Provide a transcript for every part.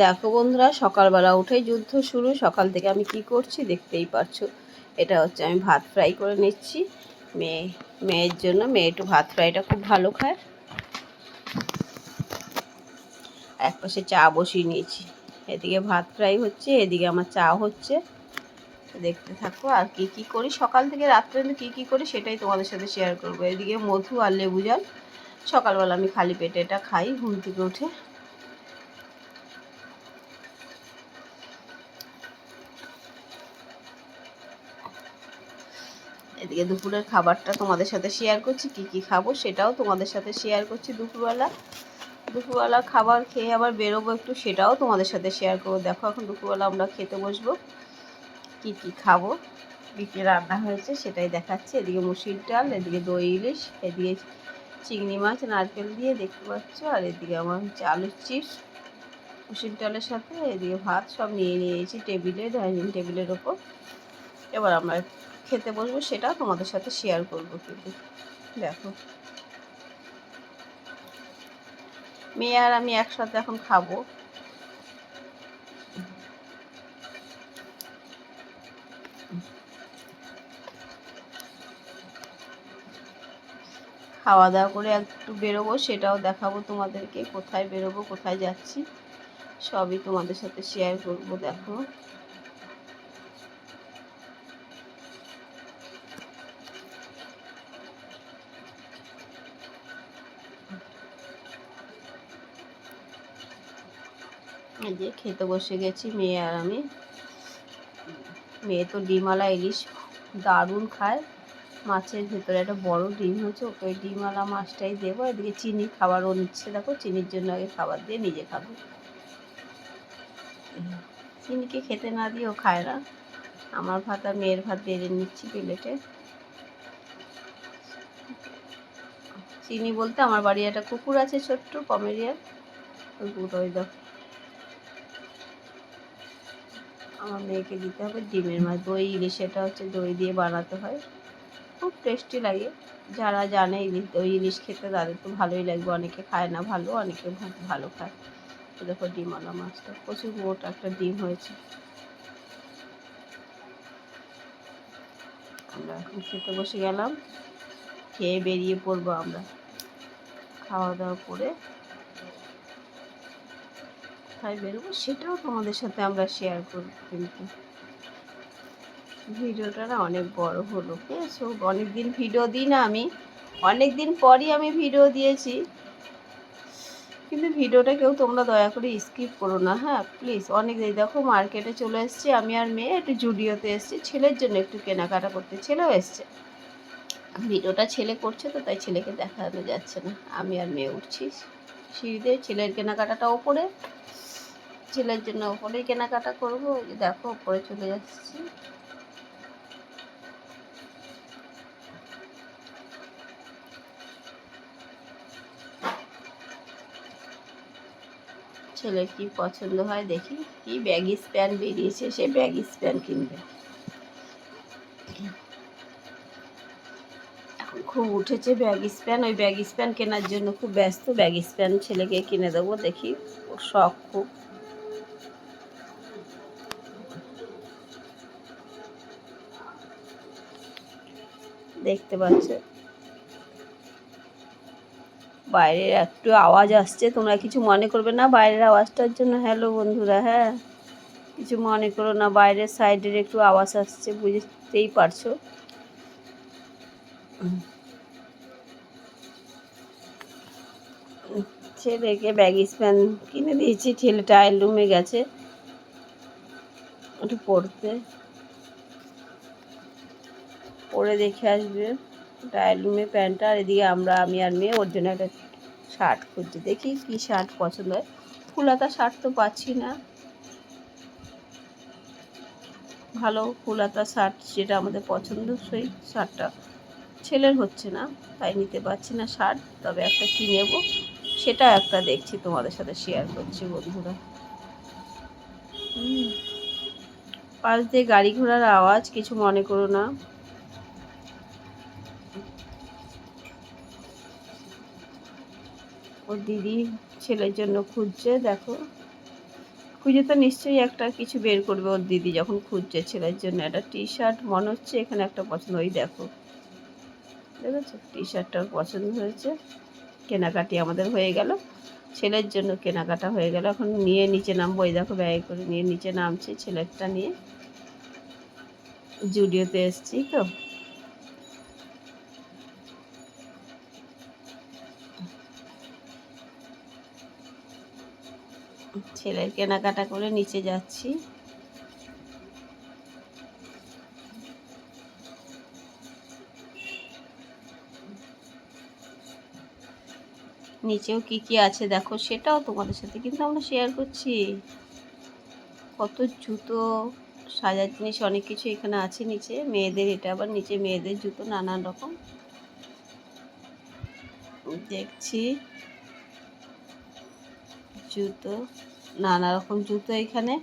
দেখো বন্ধুরা, সকালবেলা উঠেই যুদ্ধ শুরু। সকাল থেকে আমি কি করছি দেখতেই পারছ। এটা হচ্ছে আমি ভাত ফ্রাই করে নিচ্ছি। মেয়ে, মেয়ের জন্য, মেয়ে একটু ভাত ফ্রাইটা খুব ভালো খায়। এক পাশে চা বসিয়ে নিয়েছি। এদিকে ভাত ফ্রাই হচ্ছে, এদিকে আমার চা হচ্ছে। দেখতে থাকো আর কি কি করি। সকাল থেকে রাত্রে কি কি করি সেটাই তোমাদের সাথে শেয়ার করব। এদিকে মধু আর লেবু জল। সকালবেলা আমি খালি পেটে এটা খাই, ঘুম থেকে উঠে। এদিকে দুপুরের খাবারটা তোমাদের সাথে শেয়ার করছি, কি কি খাব সেটাও তোমাদের সাথে শেয়ার করছি দুপুরবেলা। দুপুরবেলা খাবার খেয়ে আবার বেরোবো একটু, সেটাও তোমাদের সাথে শেয়ার করব। দেখো এখন দুপুরবেলা আমরা খেতে বসবো, কি কি খাব, কী রান্না হয়েছে সেটাই দেখাচ্ছি। এদিকে মুসির ডাল, এদিকে দই ইলিশ, এদিকে চিংড়ি মাছ, নারকেল দিয়ে দেখতে পাচ্ছ, আর এদিকে আমার হচ্ছে আলুর চিপস। মুসির ডালের সাথে এদিকে ভাত সব নিয়ে নিয়েছি টেবিলে, ডাইনিং টেবিলের ওপর। এবার আমরা খেতে বসবো সেটা তোমাদের সাথে শেয়ার করব কিন্তু। দেখো। মেয়ে আর আমি একসাথে এখন খাব। খাওয়া দাওয়া করে একটু বেরোবো, সেটাও দেখাবো তোমাদেরকে, কোথায় বেরোবো, কোথায় যাচ্ছি, সবই তোমাদের সাথে শেয়ার করব, দেখো। এই যে খেতে বসে গেছি মেয়ে আর আমি। মেয়ে তো ডিমওয়ালা ইলিশ দারুণ খায়। মাছের ভেতরে একটা বড় ডিম হয়েছে, ওকে ওই ডিমওয়ালা মাছটাই দেবো। এদিকে চিনি খাবারও নিচ্ছে, দেখো চিনির জন্য আগে খাবার দিয়ে নিজে খাব। চিনিকে খেতে না দিয়েও খায় না। আমার ভাত আর মেয়ের ভাত বেড়ে নিচ্ছি প্লেটে। চিনি বলতে আমার বাড়ি একটা কুকুর আছে ছোট্ট, পমেরিয়ার। ওই কুকুর ওই দেখো আমার মেয়েকে দিতে হবে, ডিমের মাছ। দই ইলিশ এটা হচ্ছে দই দিয়ে বানাতে হয়। খুব টেস্টি লাগে। যারা জানে ইলিশ দই ইলিশ খেতে তাদের তো ভালোই লাগবে। অনেকে খায় না ভালো, অনেকে ভালো খায়। তো দেখো ডিমওয়ালা মাছটা। প্রচুর মোটা একটা ডিম হয়েছে। আমরা এখন খেতে বসে গেলাম। খেয়ে বেরিয়ে পড়ব আমরা। খাওয়া দাওয়া করে কোথায় বেরোবো সেটাও তোমাদের সাথে আমরা শেয়ার করব কিন্তু। ভিডিওটা না অনেক বড় হলো বুঝেছ অনেক দিন ভিডিও দিই না আমি। অনেক দিন পরই আমি ভিডিও দিয়েছি। কিন্তু ভিডিওটা কেউ তোমরা দয়া করে স্কিপ করো না হ্যাঁ? প্লিজ অনেক দিন দেখো মার্কেটে চলে এসেছি। আমি আর মেয়ে একটু জুডিওতে এসেছি। ছেলের জন্য একটু কেনাকাটা করতে। ছেলেও এসছে। ভিডিওটা ছেলে করছে তো, তাই ছেলেকে দেখানো যাচ্ছে না। আমি আর মেয়ে উঠছি। সিঁড়িতে ছেলের কেনাকাটাটা ওপরে। ছেলের জন্য ওপরেই কেনাকাটা করব দেখো ওপরে চলে যাচ্ছি। ছেলের কি পছন্দ হয় দেখি, কি ব্যাগিস প্যান্ট বেরিয়েছে, সে ব্যাগিস প্যান্ট কিনবে। খুব উঠেছে ব্যাগিস প্যান্ট ওই ব্যাগিস প্যান্ট কেনার জন্য খুব ব্যস্ত ব্যাগিস প্যান্ট ছেলেকে কিনে দেবো, দেখি, ওর শখ খুব। দেখতে পাচ্ছ। বাইরের একটু আওয়াজ আসছে, তোমরা কিছু মনে করবে না বাইরের আওয়াজটার জন্য? হ্যালো বন্ধুরা হ্যাঁ? কিছু মনে করো না, বাইরের সাইডের একটু আওয়াজ আসছে, বুঝতেই পারছ? ছেলেকে ব্যাগিস প্যান কিনে দিয়েছি ছেলে টাইল রুমে গেছে। একটু পড়তে। পরে দেখে আসবে। ট্রায়াল রুমে প্যান্টটা, আর এদিকে আমরা, আমি আর মেয়ে, ওর জন্য একটা শার্ট খুঁজছি। দেখি কী শার্ট পছন্দ হয়। ফুলাতা শার্ট তো পাচ্ছি না। ভালো ফুলাতা শার্ট যেটা আমাদের পছন্দ, সেই শার্টটা। ছেলের হচ্ছে না, তাই নিতে পারছি না শার্ট, তবে একটা কি নেব, সেটা একটা দেখছি, তোমাদের সাথে শেয়ার করছি বন্ধুরা। পাশ দিয়ে গাড়ি ঘোড়ার আওয়াজ, কিছু মনে করো না। ওর দিদি ছেলের জন্য খুঁজছে, দেখো। খুঁজে তো নিশ্চয়ই একটা কিছু বের করবে ওর দিদি যখন খুঁজছে ছেলের জন্য। একটা টি শার্ট মনে হচ্ছে এখানে একটা পছন্দ, ওই দেখো। দেখেছ? টি শার্টটা পছন্দ হয়েছে। কেনাকাটি আমাদের হয়ে গেল। ছেলের জন্য কেনাকাটা হয়ে গেল। এখন নিয়ে নিচে নামবো ওই দেখো ব্যয় করে নিয়ে নিচে নামছে ছেলেরটা নিয়ে। জুডিওতে এসছি তো। ছেলের কেনাকাটা করে নিচে যাচ্ছি। নিচেও কি কি আছে দেখো, সেটাও তোমাদের সাথে কিন্তু আমরা শেয়ার করছি। কত জুতো, সাজার জিনিস, অনেক কিছু এখানে আছে নিচে। মেয়েদের এটা আবার নিচে মেয়েদের জুতো নানান রকম। দেখছি। জুতো। নানা রকম জুতো এখানে।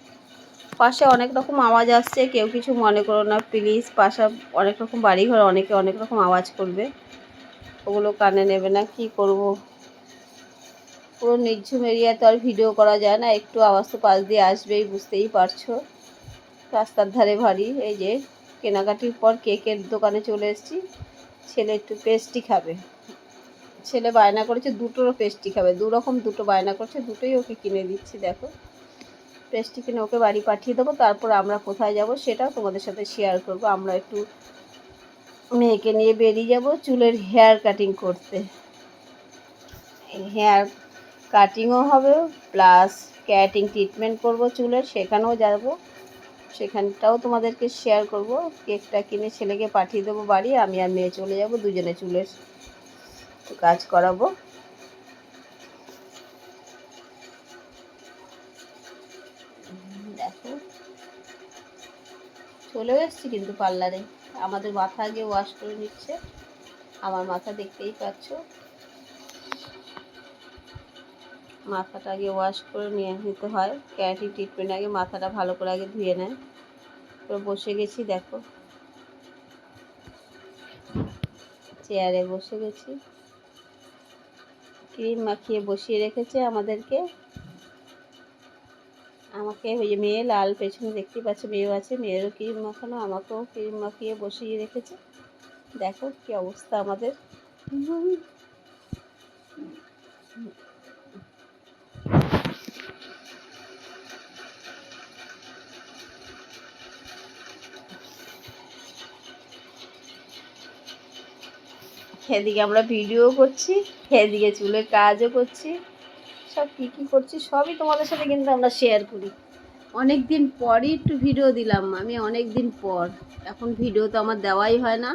পাশে অনেক রকম আওয়াজ আসছে, কেউ কিছু মনে করো না প্লিজ পাশে অনেক রকম বাড়িঘর, অনেকে অনেক রকম আওয়াজ করবে। ওগুলো কানে নেবে না, কি করব? পুরো নির্ঝুম এরিয়াতে আর ভিডিও করা যায় না, একটু আওয়াজ তো পাশ দিয়ে আসবেই, বুঝতেই পারছ। রাস্তার ধারে ভারী এই যে কেনাকাটির পর কেকের দোকানে চলে এসেছি, ছেলে একটু পেস্ট্রি খাবে। ছেলে বায়না করেছে, দুটোরও পেস্ট্রি খাবে। দু রকম দুটো বায়না করছে, দুটোই ওকে কিনে দিচ্ছি, দেখো। পেস্টি কিনে ওকে বাড়ি পাঠিয়ে দেবো, তারপর আমরা কোথায় যাব সেটাও তোমাদের সাথে শেয়ার করব। আমরা একটু মেয়েকে নিয়ে বেরিয়ে যাব চুলের হেয়ার কাটিং করতে। হেয়ার কাটিংও হবে প্লাস ক্যাটিং ট্রিটমেন্ট করব চুলের, সেখানেও যাব। সেখানটাও তোমাদেরকে শেয়ার করব। কেকটা কিনে ছেলেকে পাঠিয়ে দেবো বাড়ি, আমি আর মেয়ে চলে যাব, দুজনে চুলের কাজ করাবো। দেখো। চলেও এসছি কিন্তু পার্লারে। আমাদের মাথা আগে ওয়াশ করে নিচ্ছে। আমার মাথা দেখতেই পাচ্ছ। মাথাটা আগে ওয়াশ করে নিয়ে নিতে হয়। ক্যারাটি ট্রিটমেন্ট আগে মাথাটা ভালো করে আগে ধুয়ে নেয়। বসে গেছি, দেখো। চেয়ারে বসে গেছি। ক্রিম মাখিয়ে বসিয়ে রেখেছে আমাদেরকে। আমাকে ওই মেয়ে লাল পেছনে দেখতে পাচ্ছে, মেয়েও আছে, মেয়েরও ক্রিম মাখানো, আমাকেও ক্রিম মাখিয়ে বসিয়ে রেখেছে। দেখো কি অবস্থা আমাদের। এদিকে আমরা ভিডিও করছি এদিকে চুলের কাজও করছি। সব কী কী করছি সবই তোমাদের সাথে কিন্তু আমরা শেয়ার করি। অনেক দিন পরই একটু ভিডিও দিলাম, আমি অনেক দিন পর। এখন ভিডিও তো আমার দেওয়াই হয় না।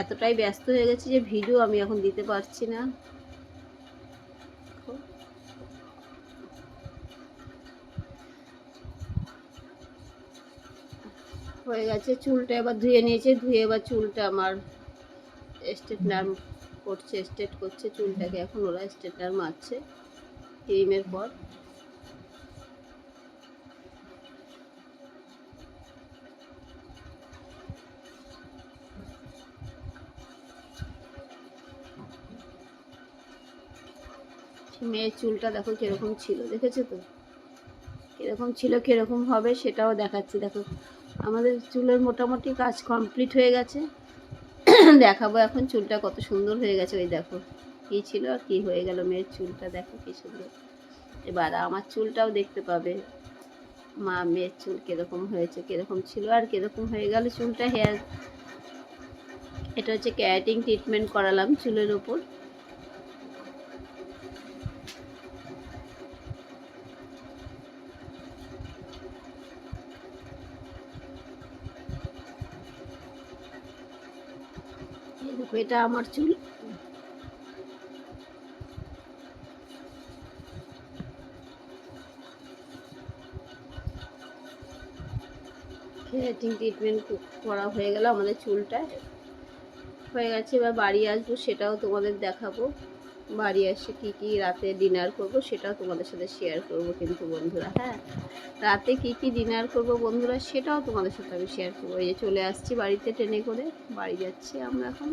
এতটাই ব্যস্ত হয়ে গেছি যে ভিডিও আমি এখন দিতে পারছি না। হয়ে গেছে চুলটা এবার ধুয়ে নিয়েছে, ধুয়ে এবার চুলটা আমার স্ট্রেটনার করছে স্ট্রেট করছে, চুলটাকে এখন ওরা স্টেট স্ট্রেটনার মারছে ক্রিমের পর। মেয়ের চুলটা দেখো কীরকম ছিল, দেখেছ তো? কীরকম ছিল, কীরকম হবে সেটাও দেখাচ্ছি। দেখো, আমাদের চুলের মোটামুটি কাজ কমপ্লিট হয়ে গেছে। দেখাবো এখন চুলটা কত সুন্দর হয়ে গেছে, ওই দেখো। কী ছিল আর কী হয়ে গেল মেয়ের চুলটা, দেখো কী সুন্দর। এবার আমার চুলটাও দেখতে পাবে। মা, মেয়ের চুল কীরকম হয়েছে, কীরকম ছিল আর কীরকম হয়ে গেল চুলটা, হেয়ার। এটা হচ্ছে ক্যারাটিং ট্রিটমেন্ট করালাম চুলের ওপর দেখো এটা আমার চুল। হেয়ারিং ট্রিটমেন্ট করা হয়ে গেল আমাদের চুলটা হয়ে গেছে, এবার বাড়ি আসব, সেটাও তোমাদের দেখাবো। বাড়ি এসে কী কী রাতে ডিনার করব সেটাও তোমাদের সাথে শেয়ার করব কিন্তু বন্ধুরা হ্যাঁ? রাতে কী কী ডিনার করব বন্ধুরা সেটাও তোমাদের সাথে আমি শেয়ার করব। এই যে চলে আসছি বাড়িতে ট্রেনে করে, বাড়ি যাচ্ছি আমরা এখন।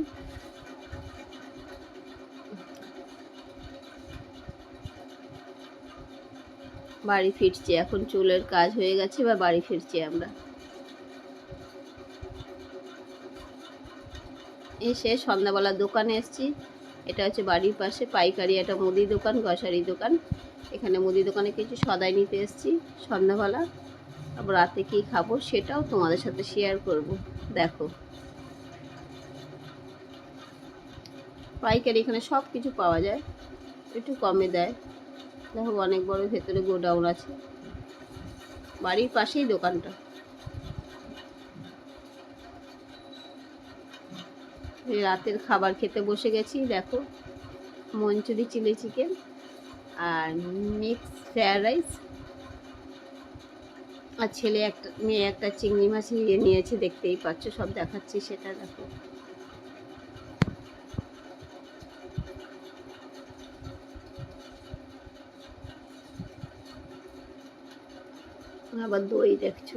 বাড়ি ফিরছি, এখন চুলের কাজ হয়ে গেছে বা বাড়ি ফিরছি আমরা। এসে সন্ধ্যাবেলা দোকানে এসেছি এটা হচ্ছে বাড়ির পাশে পাইকারি একটা মুদি দোকান গ্রসারি দোকান। এখানে মুদি দোকানে কিছু সদাই নিতে এসেছি সন্ধ্যাবেলা। আবার রাতে কী খাব সেটাও তোমাদের সাথে শেয়ার করব। দেখো। পাইকারি এখানে সব কিছু পাওয়া যায়, একটু কমে দেয়। দেখো অনেক বড় ভেতরে গোডাউন আছে। বাড়ির পাশেই দোকানটা। রাতের খাবার খেতে বসে গেছি, দেখো। মঞ্চুরি চিলি চিকেন আর মিক্স ফ্রায়েড রাইস। আর ছেলে একটা, মেয়ে একটা চিংড়ি মাছ নিয়ে নিয়েছে, দেখতেই পাচ্ছ, সব দেখাচ্ছি সেটা, দেখো। আবার দই দেখছ।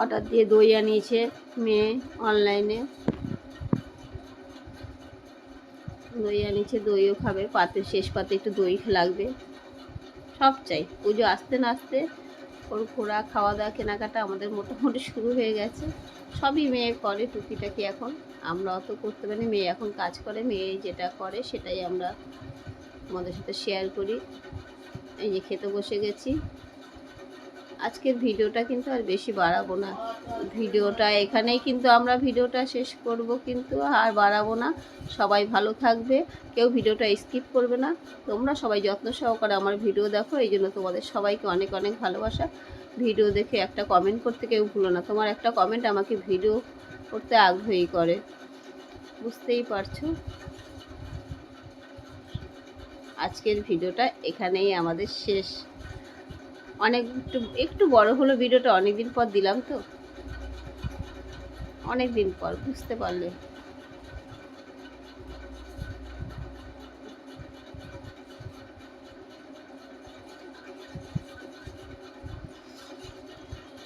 অর্ডার দিয়ে দই আনিয়েছে মেয়ে অনলাইনে। দই আনিয়েছে দইও খাবে, পাতে, শেষ পাতে একটু দই লাগবে। সব চাই। পুজো আসতে না আসতে ওর ঘোরা খাওয়া দাওয়া কেনাকাটা আমাদের মোটামুটি শুরু হয়ে গেছে। সবই মেয়ে করে টুকিটাকি এখন। আমরা অত করতে পারি মেয়ে এখন কাজ করে, মেয়ে যেটা করে সেটাই আমরা আমাদের সাথে শেয়ার করি। এই যে খেতে বসে গেছি। আজকের ভিডিওটা কিন্তু আর বেশি বাড়াবো না। ভিডিওটা এখানেই কিন্তু আমরা ভিডিওটা শেষ করব কিন্তু আর বাড়াবো না। সবাই ভালো থাকবে, কেউ ভিডিওটা স্কিপ করবে না। তোমরা সবাই যত্ন সহকারে আমার ভিডিও দেখো, এই জন্য তোমাদের সবাইকে অনেক অনেক ভালোবাসা। ভিডিও দেখে একটা কমেন্ট করতে কেউ ভুলো না। তোমার একটা কমেন্ট আমাকে ভিডিও করতে আগ্রহী করে। বুঝতেই পারছ? আজকের ভিডিওটা এখানেই আমাদের শেষ। অনেক একটু একটু বড় হলো ভিডিওটা অনেক দিন পর দিলাম তো। অনেক দিন পর, বুঝতে পারলে।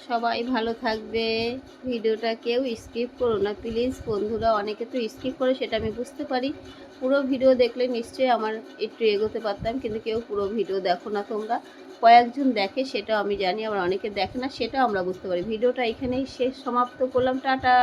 সবাই ভালো থাকবে। ভিডিওটা কেউ স্কিপ করো না, প্লিজ। বন্ধুরা অনেকে তো স্কিপ করে, সেটা আমি বুঝতে পারি। পুরো ভিডিও দেখলে নিশ্চয়ই আমার একটু এগোতে পারতাম, কিন্তু কেউ পুরো ভিডিও দেখো না তোমরা। কয়েকজন দেখে সেটাও আমি জানি, আবার অনেকে দেখে না, সেটাও আমরা বুঝতে পারি। ভিডিওটা এখানেই শেষ, সমাপ্ত করলাম, টাটা!